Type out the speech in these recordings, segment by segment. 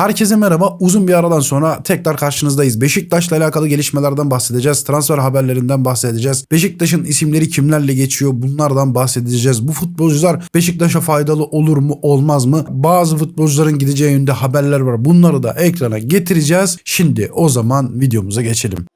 Herkese merhaba. Uzun bir aradan sonra tekrar karşınızdayız. Beşiktaş'la alakalı gelişmelerden bahsedeceğiz. Transfer haberlerinden bahsedeceğiz. Beşiktaş'ın isimleri kimlerle geçiyor bunlardan bahsedeceğiz. Bu futbolcular Beşiktaş'a faydalı olur mu olmaz mı? Bazı futbolcuların gideceği yönde haberler var. Bunları da ekrana getireceğiz. Şimdi o zaman videomuza geçelim.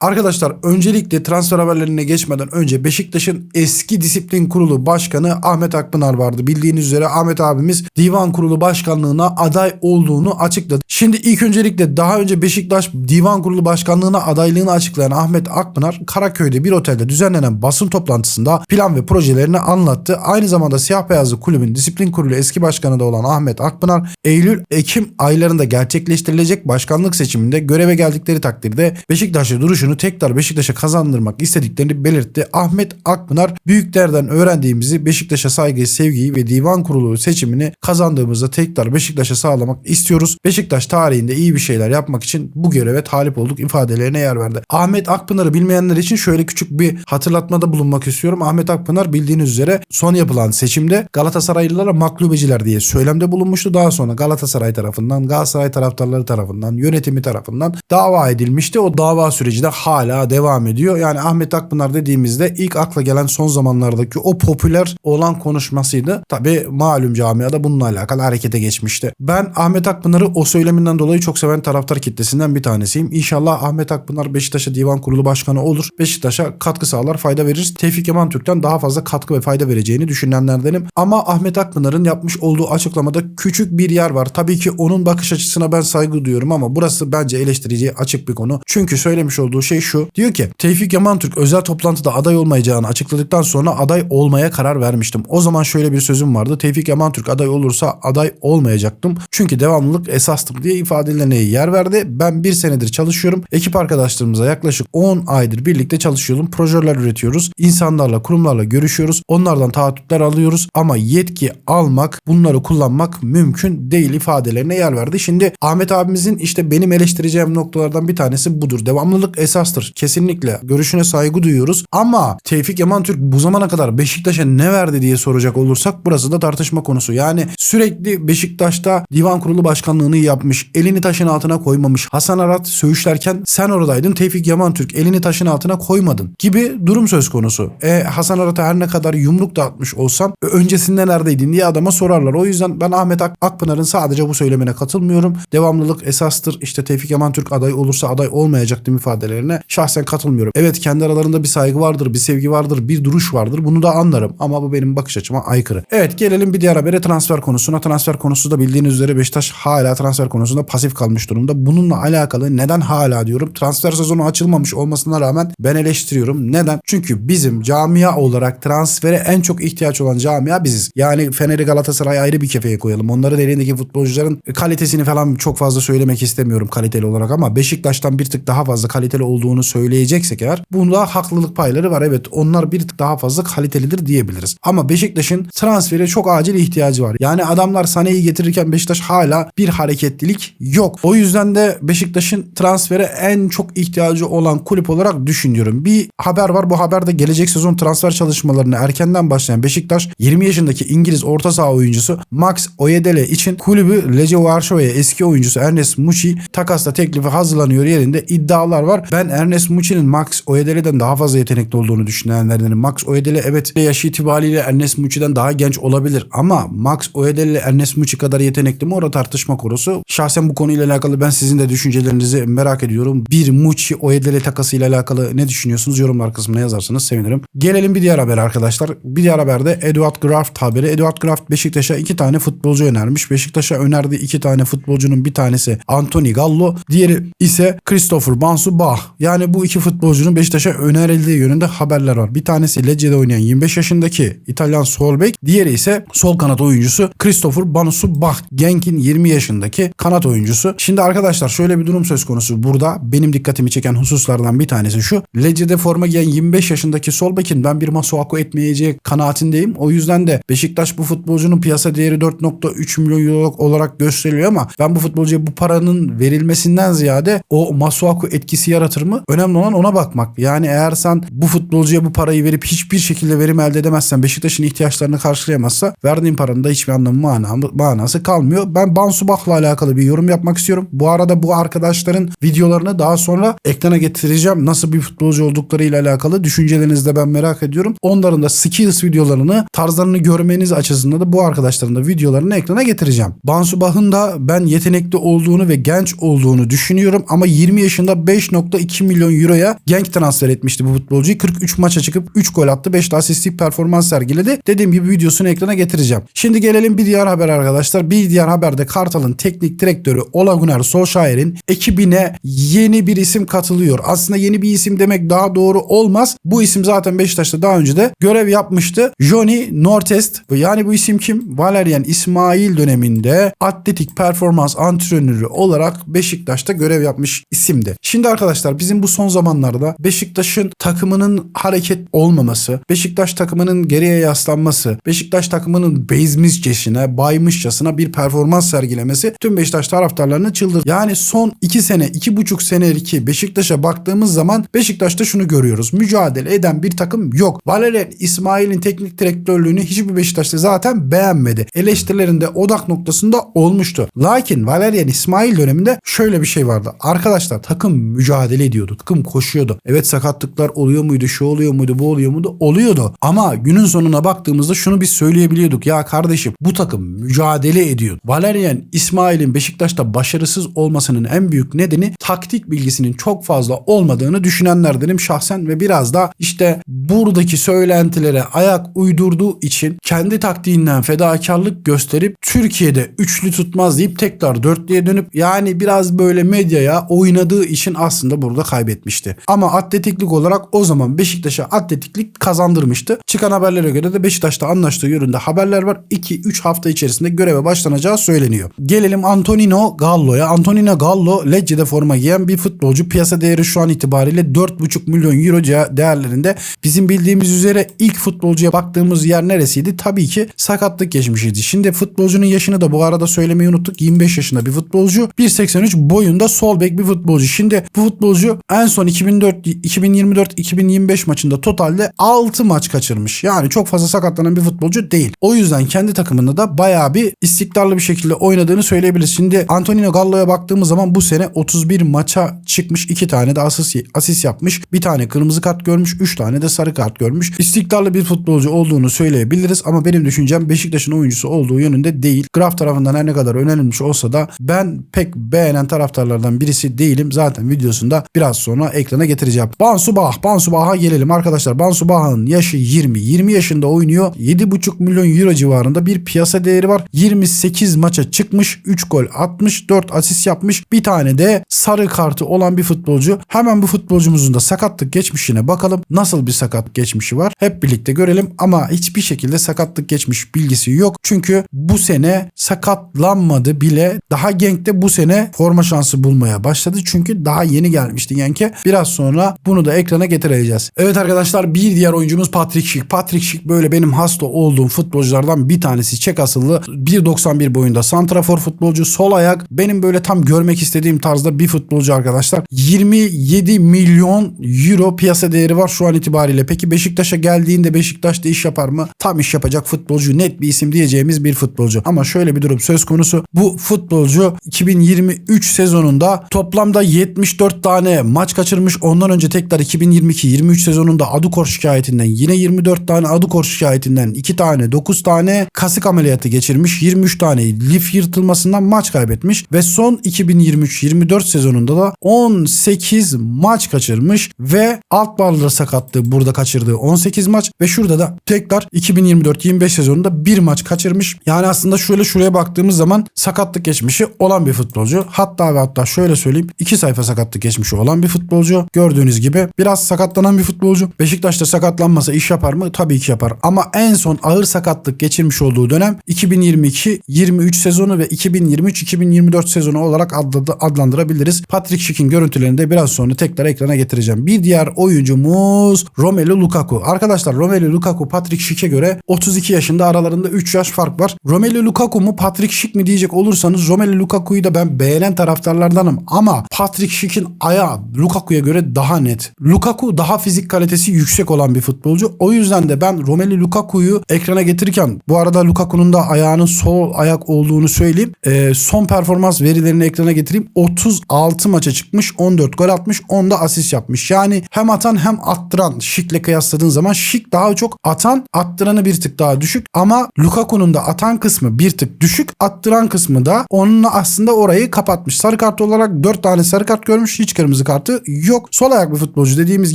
Arkadaşlar öncelikle transfer haberlerine geçmeden önce Beşiktaş'ın eski disiplin kurulu başkanı Ahmet Akpınar vardı. Bildiğiniz üzere Ahmet abimiz divan kurulu başkanlığına aday olduğunu açıkladı. Şimdi ilk öncelikle daha önce Beşiktaş divan kurulu başkanlığına adaylığını açıklayan Ahmet Akpınar Karaköy'de bir otelde düzenlenen basın toplantısında plan ve projelerini anlattı. Aynı zamanda Siyah Beyazlı Kulübün disiplin kurulu eski başkanı da olan Ahmet Akpınar Eylül-Ekim aylarında gerçekleştirilecek başkanlık seçiminde göreve geldikleri takdirde Beşiktaş'ta duruşunu tekrar Beşiktaş'a kazandırmak istediklerini belirtti. Ahmet Akpınar büyüklerden öğrendiğimizi Beşiktaş'a saygıyı, sevgiyi ve divan kurulu seçimini kazandığımızda tekrar Beşiktaş'a sağlamak istiyoruz. Beşiktaş tarihinde iyi bir şeyler yapmak için bu göreve talip olduk ifadelerine yer verdi. Ahmet Akpınar'ı bilmeyenler için şöyle küçük bir hatırlatmada bulunmak istiyorum. Ahmet Akpınar bildiğiniz üzere son yapılan seçimde Galatasaraylılara maklubeciler diye söylemde bulunmuştu. Daha sonra Galatasaray tarafından, Galatasaray taraftarları tarafından, yönetimi tarafından dava edilmişti. O dava süreci de hala devam ediyor. Yani Ahmet Akpınar dediğimizde ilk akla gelen son zamanlardaki o popüler olan konuşmasıydı. Tabi malum camiada bununla alakalı harekete geçmişti. Ben Ahmet Akpınar'ı o söyleminden dolayı çok seven taraftar kitlesinden bir tanesiyim. İnşallah Ahmet Akpınar Beşiktaş'a divan kurulu başkanı olur. Beşiktaş'a katkı sağlar, fayda verir. Tevfik Yaman Türk'ten daha fazla katkı ve fayda vereceğini düşünenlerdenim. Ama Ahmet Akpınar'ın yapmış olduğu açıklamada küçük bir yer var. Tabii ki onun bakış açısına ben saygı duyuyorum ama burası bence eleştiriciye açık bir konu. Çünkü söylemiş olduğu şey şu. Diyor ki Tevfik Yaman Türk özel toplantıda aday olmayacağını açıkladıktan sonra aday olmaya karar vermiştim. O zaman şöyle bir sözüm vardı. Tevfik Yaman Türk aday olursa aday olmayacaktım. Çünkü devamlılık esastır diye ifadelerine yer verdi. Ben bir senedir çalışıyorum. Ekip arkadaşlarımıza yaklaşık 10 aydır birlikte çalışıyorum. Projeler üretiyoruz. İnsanlarla, kurumlarla görüşüyoruz. Onlardan taahhütler alıyoruz. Ama yetki almak, bunları kullanmak mümkün değil ifadelerine yer verdi. Şimdi Ahmet abimizin işte benim eleştireceğim noktalardan bir tanesi budur. Devamlılık esastır. Kesinlikle. Görüşüne saygı duyuyoruz. Ama Tevfik Yaman Türk bu zamana kadar Beşiktaş'a ne verdi diye soracak olursak burası da tartışma konusu. Yani sürekli Beşiktaş'ta divan kurulu başkanlığını yapmış. Elini taşın altına koymamış. Hasan Arat söğüşlerken sen oradaydın. Tevfik Yaman Türk elini taşın altına koymadın gibi durum söz konusu. E Hasan Arat'a her ne kadar yumruk da atmış olsam öncesinde neredeydin diye adama sorarlar. O yüzden ben Ahmet Ak- Akpınar'ın sadece bu söylemine katılmıyorum. Devamlılık esastır. İşte Tevfik Yaman Türk aday olursa aday olmayacaktım ifadelerine şahsen katılmıyorum. Evet kendi aralarında bir saygı vardır, bir sevgi vardır, bir duruş vardır. Bunu da anlarım ama bu benim bakış açıma aykırı. Evet gelelim bir diğer habere transfer konusuna. Transfer konusu da bildiğiniz üzere Beşiktaş hala transfer konusunda pasif kalmış durumda. Bununla alakalı neden hala diyorum. Transfer sezonu açılmamış olmasına rağmen ben eleştiriyorum. Neden? Çünkü bizim camia olarak transfere en çok ihtiyaç olan camia biziz. Yani Fener'i Galatasaray ayrı bir kefeye koyalım. Onların elindeki futbolcuların kalitesini falan çok fazla söylemek istemiyorum kaliteli olarak ama Beşiktaş'tan bir tık daha fazla kaliteli olduğunu söyleyeceksek eğer bunda haklılık payları var. Evet onlar bir tık daha fazla kalitelidir diyebiliriz. Ama Beşiktaş'ın transfere çok acil ihtiyacı var. Yani adamlar Sané'yi getirirken Beşiktaş hala bir hareketlilik yok. O yüzden de Beşiktaş'ın transfere en çok ihtiyacı olan kulüp olarak düşünüyorum. Bir haber var. Bu haberde gelecek sezon transfer çalışmalarını erkenden başlayan Beşiktaş 20 yaşındaki İngiliz orta saha oyuncusu Max Oyedele için kulübü Lece Varşova'ya eski oyuncusu Ernest Muçi takasla teklifi hazırlanıyor yerinde iddialar var. Ben Ernest Muçi'nin Max Oyedele'den daha fazla yetenekli olduğunu düşünenlerdenim. Max Oyedele evet yaşı itibariyle Ernest Muçi'den daha genç olabilir ama Max Oyedele Ernest Muçi kadar yetenekli mi orada tartışma konusu. Şahsen bu konuyla alakalı ben sizin de düşüncelerinizi merak ediyorum. Bir Muçi Oyedele takasıyla alakalı ne düşünüyorsunuz? Yorumlar kısmına yazarsanız sevinirim. Gelelim bir diğer haber arkadaşlar. Bir diğer haberde Eduard Graft haberi. Eduard Graft Beşiktaş'a iki tane futbolcu önermiş. Beşiktaş'a önerdiği iki tane futbolcunun bir tanesi Anthony Gallo, diğeri ise Christopher Bansu Bah. Yani bu iki futbolcunun Beşiktaş'a önerildiği yönünde haberler var. Bir tanesi Lecce'de oynayan 25 yaşındaki İtalyan sol bek, diğeri ise sol kanat oyuncusu Christopher Bansu Bah. Genk'in 20 yaşındaki kanat oyuncusu. Şimdi arkadaşlar şöyle bir durum söz konusu. Burada benim dikkatimi çeken hususlardan bir tanesi şu. Lecce'de forma giyen 25 yaşındaki sol bekin ben bir Masuaku etmeyeceği kanaatindeyim. O yüzden de Beşiktaş bu futbolcunun piyasa değeri 4.3 milyon euro olarak gösteriliyor ama ben bu futbolcuya bu paranın verilmesinden ziyade o Masuaku etkisi yaratır mı? Önemli olan ona bakmak. Yani eğer sen bu futbolcuya bu parayı verip hiçbir şekilde verim elde edemezsen Beşiktaş'ın ihtiyaçlarını karşılayamazsa verdiğin paranın da hiçbir anlamı mana, manası kalmıyor. Ben Bansubah'la alakalı bir yorum yapmak istiyorum. Bu arada bu arkadaşların videolarını daha sonra ekrana getireceğim. Nasıl bir futbolcu olduklarıyla alakalı düşüncelerinizi de ben merak ediyorum. Onların da skills videolarını, tarzlarını görmeniz açısından da bu arkadaşların da videolarını ekrana getireceğim. Bansubah'ın da ben yetenekli olduğunu ve genç olduğunu düşünüyorum ama 20 yaşında 5.2 milyon euroya Genk transfer etmişti bu futbolcuyu. 43 maça çıkıp 3 gol attı. 5 de asistlik performans sergiledi. Dediğim gibi videosunu ekrana getireceğim. Şimdi gelelim bir diğer haber arkadaşlar. Bir diğer haberde Kartal'ın teknik direktörü Ola Gunnar Solskjaer'in ekibine yeni bir isim katılıyor. Aslında yeni bir isim demek daha doğru olmaz. Bu isim zaten Beşiktaş'ta daha önce de görev yapmıştı. Johnny Nortest. Yani bu isim kim? Valerian İsmail döneminde atletik performans antrenörü olarak Beşiktaş'ta görev yapmış isimdi. Şimdi arkadaşlar bizim bu son zamanlarda Beşiktaş'ın takımının hareket olmaması, Beşiktaş takımının geriye yaslanması, Beşiktaş takımının bezmişçesine, baymışçasına bir performans sergilemesi tüm Beşiktaş taraftarlarını çıldır. Yani son 2 sene, 2,5 senelik Beşiktaş'a baktığımız zaman Beşiktaş'ta şunu görüyoruz. Mücadele eden bir takım yok. Valerian İsmail'in teknik direktörlüğünü hiçbir Beşiktaş'ta zaten beğenmedi. Eleştirilerinde odak noktasında olmuştu. Lakin Valerian İsmail döneminde şöyle bir şey vardı. Arkadaşlar takım mücadele ediyordu. Takım koşuyordu. Evet sakatlıklar oluyor muydu? Şu oluyor muydu? Bu oluyor muydu? Oluyordu. Ama günün sonuna baktığımızda şunu biz söyleyebiliyorduk. Ya kardeşim bu takım mücadele ediyor. Valerian İsmail'in Beşiktaş'ta başarısız olmasının en büyük nedeni taktik bilgisinin çok fazla olmadığını düşünenlerdenim şahsen ve biraz da işte buradaki söylentilere ayak uydurduğu için kendi taktiğinden fedakarlık gösterip Türkiye'de üçlü tutmaz deyip tekrar dörtlüye dönüp yani biraz böyle medyaya oynadığı için aslında burada kaybetmişti. Ama atletiklik olarak o zaman Beşiktaş'a atletiklik kazandırmıştı. Çıkan haberlere göre de Beşiktaş'ta anlaştığı yönünde haberler var. 2-3 hafta içerisinde göreve başlanacağı söyleniyor. Gelelim Antonino Gallo'ya. Antonino Gallo Lecce'de forma giyen bir futbolcu. Piyasa değeri şu an itibariyle 4,5 milyon euro değerlerinde. Bizim bildiğimiz üzere ilk futbolcuya baktığımız yer neresiydi? Tabii ki sakatlık geçmişiydi. Şimdi futbolcunun yaşını da bu arada söylemeyi unuttuk. 25 yaşında bir futbolcu. 1.83 boyunda sol bek bir futbolcu. Şimdi bu futbolcu en son 2004 2024-2025 maçında totalde 6 maç kaçırmış. Yani çok fazla sakatlanan bir futbolcu değil. O yüzden kendi takımında da bayağı bir istikrarlı bir şekilde oynadığını söyleyebiliriz. Şimdi Antonino Gallo'ya baktığımız zaman bu sene 31 maça çıkmış. 2 tane de asist, asist yapmış. Bir tane kırmızı kart görmüş. 3 tane de sarı kart görmüş. İstikrarlı bir futbolcu olduğunu söyleyebiliriz ama benim düşüncem Beşiktaş'ın oyuncusu olduğu yönünde değil. Graf tarafından her ne kadar önerilmiş olsa da ben pek beğenen taraftarlardan birisi değilim. Zaten videosunda biraz sonra ekrana getireceğim. Bansu Bah. Bansu Bah'a gelelim arkadaşlar. Bansu Bah'ın yaşı 20. 20 yaşında oynuyor. 7,5 milyon euro civarında bir piyasa değeri var. 28 maça çıkmış. 3 gol atmış. 4 asist yapmış. Bir tane de sarı kartı olan bir futbolcu. Hemen bu futbolcumuzun da sakatlık geçmişine bakalım. Nasıl bir sakat geçmişi var? Hep birlikte görelim ama hiçbir şekilde sakatlık geçmiş bilgisi yok. Çünkü bu sene sakatlanmadı bile. Daha Genk'te bu sene forma şansı bulmaya başladı. Çünkü daha yeni gelmişti Genk'e. Biraz sonra bunu da ekrana getireceğiz. Evet arkadaşlar bir diğer oyuncumuz Patrick Schick. Patrick Schick böyle benim hasta olduğum futbolculardan bir tanesi. Çek asıllı 1.91 boyunda santrafor futbolcu sol ayak. Benim böyle tam görmek istediğim tarzda bir futbolcu arkadaşlar. 27 milyon euro piyasa değeri var şu an itibariyle. Peki Beşiktaş'a geldiğinde Beşiktaş'ta iş yapar mı? Tam iş yapacak futbolcu net bir isim diyeceğimiz bir futbolcu. Ama şöyle bir durum söz konusu. Bu futbolcu 2023 sezonunda toplamda 74 tane maç kaçırmış. Ondan önce tekrar 2022-23 sezonunda Adukor şikayetinden yine 24 tane Adukor şikayetinden 2 tane 9 tane kasık ameliyatı geçirmiş. 23 tane lif yırtılmasından maç kaybetmiş ve son 2023-24 sezonunda da 18 maç kaçırmış ve alt bağlı sakatlığı burada kaçırdığı 18 maç ve şurada da tekrar 2024-25 sezonunda bir maç kaçırmış. Yani aslında şöyle şuraya baktığımız zaman sakatlık geçmişi olan bir futbolcu. Hatta ve hatta şöyle söyleyeyim iki sayfa sakatlık geçmişi olan bir futbolcu. Gördüğünüz gibi biraz sakatlanan bir futbolcu. Beşiktaş'ta sakatlanmasa iş yapar mı? Tabii ki yapar. Ama en son ağır sakatlık geçirmiş olduğu dönem 2022-23 sezonu ve 2023-2024 sezonu olarak adlandırabiliriz. Patrick Schick'in görüntülerini de biraz sonra tekrar ekrana getireceğim. Bir diğer oyuncumuz Romelu Lukaku. Arkadaşlar Romelu Lukaku Patrick Schick'e göre 32 yaşında aralarında 3 yaş fark var. Romelu Lukaku mu Patrick Schick mi diyecek olursanız Romelu Lukaku'yu da ben beğenen taraftarlardanım ama Patrick Schick'in ayağı Lukaku'ya göre daha net. Lukaku daha fizik kalitesi yüksek olan bir futbolcu. O yüzden de ben Romelu Lukaku'yu ekrana getirirken bu arada Lukaku'nun da ayağının sol ayak olduğunu söyleyeyim. Ee, son performans verilerini ekrana getireyim. 36 maça çıkmış. 14 gol atmış. 10 da asist yapmış. Yani hem atan hem attıran Şik'le kıyasladığın zaman Şik daha çok atan attıranı bir tık daha düşük ama Lukaku'nun da atan kısmı bir tık düşük attıran kısmı da onunla aslında orayı kapatmış. Sarı kart olarak 4 tane sarı kart görmüş hiç kırmızı kartı yok. Sol ayak bir futbolcu dediğimiz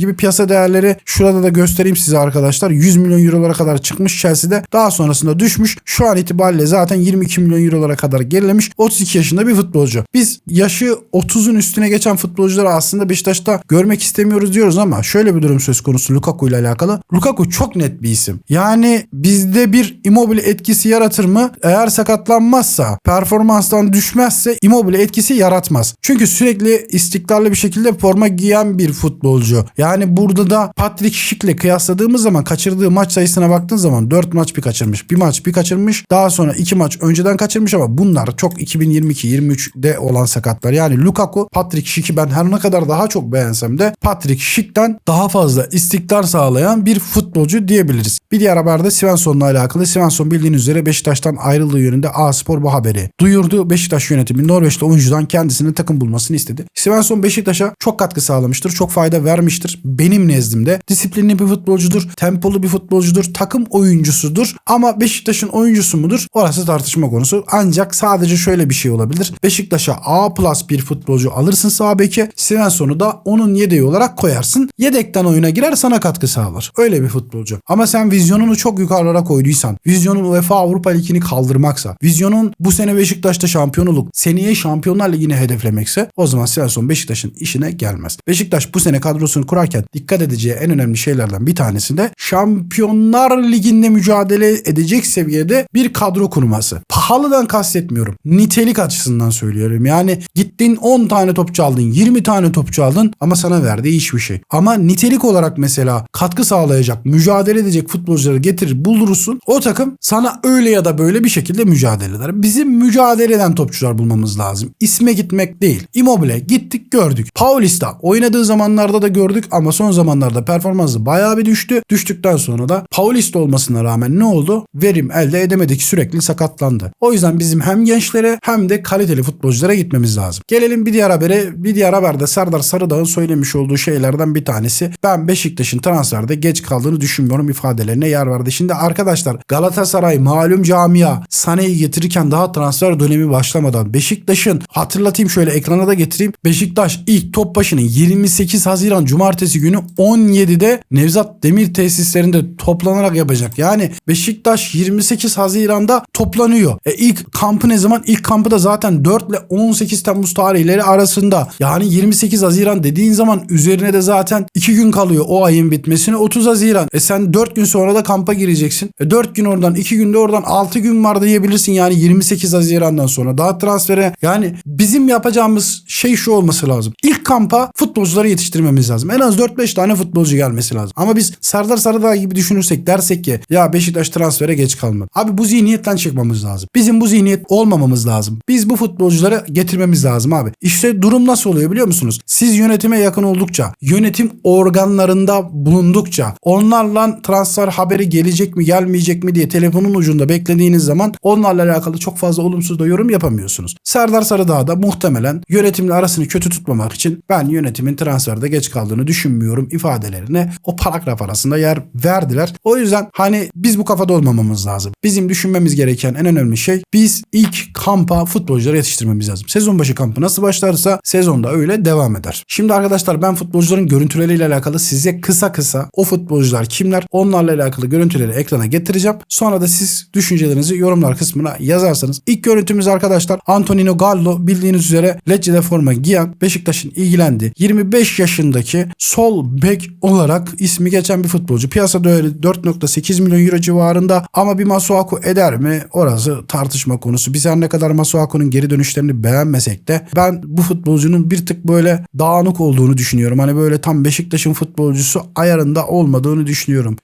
gibi piyasa değerleri şurada da göstereyim size arkadaşlar 100 milyon eurolara kadar çıkmış Chelsea'de daha sonrasında düşmüş. Şu an itibariyle zaten 22 milyon eurolara kadar gerilemiş 32 yaşında bir futbolcu. Biz yaşı 30'un üstüne geçen futbolcuları aslında Beşiktaş'ta görmek istemiyoruz diyoruz ama şöyle bir durum söz konusu Lukaku ile alakalı. Lukaku çok net bir isim. Yani bizde bir Immobile etkisi yaratır mı? Eğer sakatlanmazsa, performanstan düşmezse Immobile etkisi yaratmaz. Çünkü sürekli istikrarlı bir şekilde forma giyen bir futbolcu. Yani burada da Patrick Schick'le kıyasladığımız zaman kaçırdığı maç sayısına baktığın zaman 4 maç bir kaçırmış. Bir maç bir kaçırmış. Daha sonra 2 maç önceden kaçırmış ama bunlar çok 2022-23'de olan sakatlar. Yani Lukaku, Patrick Schick'i ben her ne kadar daha çok beğensem de Patrick Schick'ten daha fazla istikrar sağlayan bir futbolcu diyebiliriz. Bir diğer haberde Svensson'la alakalı. Svensson bildiğiniz üzere Beşiktaş'tan ayrıldığı yönünde A-Spor bu haberi duyurdu. Beşiktaş yönetimi Norveçli oyuncudan kendisine takım bulmasını istedi. Svensson Beşiktaş'a çok katkı sağlamıştır. Çok fayda vermiştir. Benim nezdimde disiplinli bir futbolcudur. Tempolu bir futbolcudur. Takım oyuncusudur. Ama Beşiktaş'ın oyuncusu mudur? Orası tartışma konusu. Ancak sadece şöyle bir şey olabilir. Beşiktaş'a A plus bir futbolcu alırsın sağ beke. Svensson'u da onun yedeği olarak koyarsın. Yedekten oyuna girer sana katkı sağlar. Öyle bir futbolcu. Ama sen vizyonunu çok yukarılara koyduysan, vizyonun UEFA Avrupa Ligi'ni kaldırmaksa, vizyonun bu sene Beşiktaş'ta şampiyonluk, seneye Şampiyonlar Ligi'ni hedeflemekse o zaman Svensson Beşiktaş'ın işine gelmez. Beşiktaş bu sene kadrosunu kurarken dikkat edeceği en önemli şeylerden bir tanesi de Şampiyonlar Ligi'nde mücadele edecek seviyede bir kadro kurması. Pahalıdan kastetmiyorum. Nitelik açısından söylüyorum. Yani gittin 10 tane topçu aldın, 20 tane topçu aldın ama sana verdiği hiçbir şey. Ama nitelik olarak mesela katkı sağlayacak, mücadele edecek futbolcuları getirir bulursun. O takım sana öyle ya da böyle bir şekilde mücadele eder. Bizim mücadele eden topçular bulmamız lazım. İsme gitmek değil. Immobile gittik gördük. Paulista oynadığı zamanlarda da gördük ama son zamanlarda performansı bayağı bir düştü. Düştükten sonra da Paulista olmasına rağmen ne oldu? Verim elde edemedik sürekli sakatlandı. O yüzden bizim hem gençlere hem de kaliteli futbolculara gitmemiz lazım. Gelelim bir diğer habere. Bir diğer haberde Serdar Sarıdağ'ın söylemiş olduğu şeylerden bir tanesi. Ben Beşiktaş'ın transferde geç kaldığını düşünmüyorum ifadelerine yer verdi. Şimdi arkadaşlar Galatasaray malum camia Sané'yi getirirken daha transfer dönemi başlamadan Beşiktaş'ın hatırlatayım şöyle ekrana da getireyim. Beşiktaş ilk top başını 28 Haziran Cumartesi günü 17'de Nevzat Demir tesislerinde toplanarak yapacak. Yani Beşiktaş 28 Haziran'da toplanıyor. E ilk kampı ne zaman? İlk kampı da zaten 4 ile 18 Temmuz tarihleri arasında. Yani 28 Haziran dediğin zaman üzerine de zaten 2 gün kalıyor o ayın bitmesine 30 Haziran. E sen 4 gün sonra da kampa gireceksin. E 4 gün oradan 2 günde oradan 6 gün var diyebilirsin yani 28 Haziran'dan sonra. Daha transfere yani bizim yapacağımız şey şu olması lazım. İlk kampa futbolcuları yetiştirmemiz lazım. En az 4-5 tane futbolcu gelmesi lazım. Ama biz Serdar Sarıdağ gibi düşünürsek dersek ki ya Beşiktaş transfere geç kalmadı. Abi bu zihniyetten çıkmamız lazım. Bizim bu zihniyet olmamamız lazım. Biz bu futbolcuları getirmemiz lazım abi. İşte durum nasıl oluyor biliyor musunuz? Siz yönetime yakın oldukça, yönetim organlarında bulundukça, onlarla transfer haberi gelecek mi gelmeyecek mi diye telefonun ucunda beklediğiniz zaman onlarla alakalı çok fazla olumsuz da yorum yapamıyorsunuz. Serdar Sarıdağ da muhtemelen yönetimle arasını kötü tutmamak için ben yönetimin transferde geç kaldığını düşünmüyorum ifadelerine o paragraf arasında yer verdiler. O yüzden hani biz bu kafada olmamamız lazım. Bizim düşünmemiz gereken en önemli şey biz ilk kampa futbolcuları yetiştirmemiz lazım. Sezon başı kampı nasıl başlarsa sezonda öyle devam eder. Şimdi arkadaşlar ben futbolcuların görüntüleriyle alakalı size kısa kısa o futbolcular kimler onlarla alakalı görüntüleri ekrana getireceğim. Sonra da siz düşüncelerinizi yorumlar kısmına yazarsanız. İlk görüntümüz arkadaşlar Antonino Gallo bildiğiniz üzere Lecce'de forma giyen Beşiktaş'ın ilgilendi. 25 yaşındaki sol bek olarak ismi geçen bir futbolcu. Piyasada öyle 4.8 milyon euro civarında ama bir Masuaku eder mi? Orası tartışma konusu. Biz her ne kadar Masuaku'nun geri dönüşlerini beğenmesek de ben bu futbolcunun bir tık böyle dağınık olduğunu düşünüyorum. Hani böyle tam Beşiktaş'ın futbolcusu ayarında olmadığını düşünüyorum.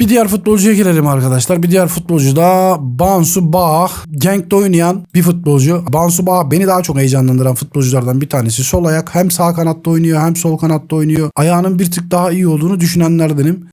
Bir diğer futbolcuya girelim arkadaşlar. Bir diğer futbolcu da Bansu Bağ. Genk'te oynayan bir futbolcu. Bansu Bağ beni daha çok heyecanlandıran futbolculardan bir tanesi. Sol ayak hem sağ kanatta oynuyor hem sol kanatta oynuyor. Ayağının bir tık daha iyi olduğunu düşünenlerdenim.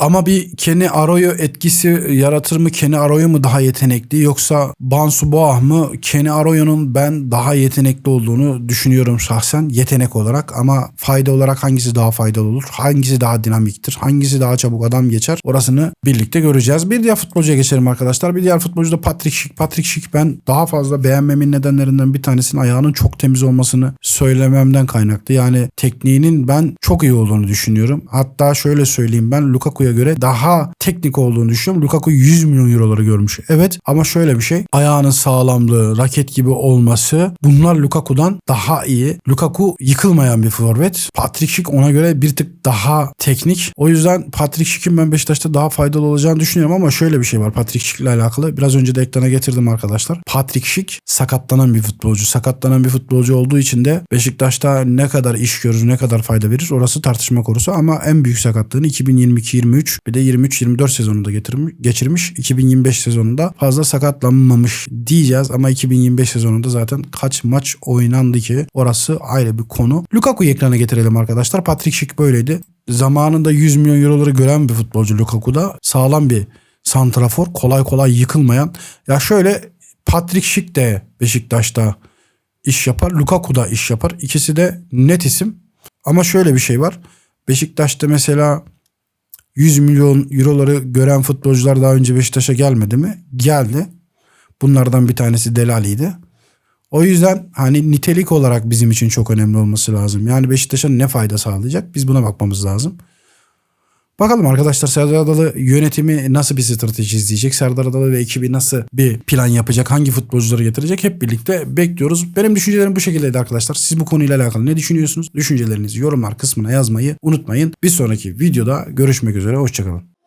Ama bir Kenny Arroyo etkisi yaratır mı? Kenny Arroyo mu daha yetenekli yoksa Bansu Boah mı? Kenny Arroyo'nun ben daha yetenekli olduğunu düşünüyorum şahsen yetenek olarak ama fayda olarak hangisi daha faydalı olur? Hangisi daha dinamiktir? Hangisi daha çabuk adam geçer? Orasını birlikte göreceğiz. Bir diğer futbolcuya geçelim arkadaşlar. Bir diğer futbolcu da Patrick Schick. Patrick Schick ben daha fazla beğenmemin nedenlerinden bir tanesinin ayağının çok temiz olmasını söylememden kaynaklı. Yani tekniğinin ben çok iyi olduğunu düşünüyorum. Hatta şöyle söyleyeyim ben Lukaku'ya göre daha teknik olduğunu düşünüyorum. Lukaku 100 milyon euroları görmüş. Evet ama şöyle bir şey. Ayağının sağlamlığı, raket gibi olması bunlar Lukaku'dan daha iyi. Lukaku yıkılmayan bir forvet. Patrick Schick ona göre bir tık daha teknik. O yüzden Patrick Schick'in ben Beşiktaş'ta daha faydalı olacağını düşünüyorum ama şöyle bir şey var Patrick Schick ile alakalı. Biraz önce de ekrana getirdim arkadaşlar. Patrick Schick sakatlanan bir futbolcu. Sakatlanan bir futbolcu olduğu için de Beşiktaş'ta ne kadar iş görür, ne kadar fayda verir orası tartışma konusu ama en büyük sakatlığını 2022-23 bir de 23-24 sezonunda getirmiş, geçirmiş. 2025 sezonunda fazla sakatlanmamış diyeceğiz ama 2025 sezonunda zaten kaç maç oynandı ki orası ayrı bir konu. Lukaku'yu ekrana getirelim arkadaşlar. Patrick Schick böyleydi. Zamanında 100 milyon euroları gören bir futbolcu Lukaku'da. Sağlam bir santrafor. Kolay kolay yıkılmayan. Ya şöyle Patrick Schick de Beşiktaş'ta iş yapar. Lukaku da iş yapar. İkisi de net isim. Ama şöyle bir şey var. Beşiktaş'ta mesela 100 milyon euroları gören futbolcular daha önce Beşiktaş'a gelmedi mi? Geldi. Bunlardan bir tanesi Delali'ydi. O yüzden hani nitelik olarak bizim için çok önemli olması lazım. Yani Beşiktaş'a ne fayda sağlayacak? Biz buna bakmamız lazım. Bakalım arkadaşlar Serdar Adalı yönetimi nasıl bir strateji izleyecek? Serdar Adalı ve ekibi nasıl bir plan yapacak? Hangi futbolcuları getirecek? Hep birlikte bekliyoruz. Benim düşüncelerim bu şekildeydi arkadaşlar. Siz bu konuyla alakalı ne düşünüyorsunuz? Düşüncelerinizi yorumlar kısmına yazmayı unutmayın. Bir sonraki videoda görüşmek üzere. Hoşçakalın.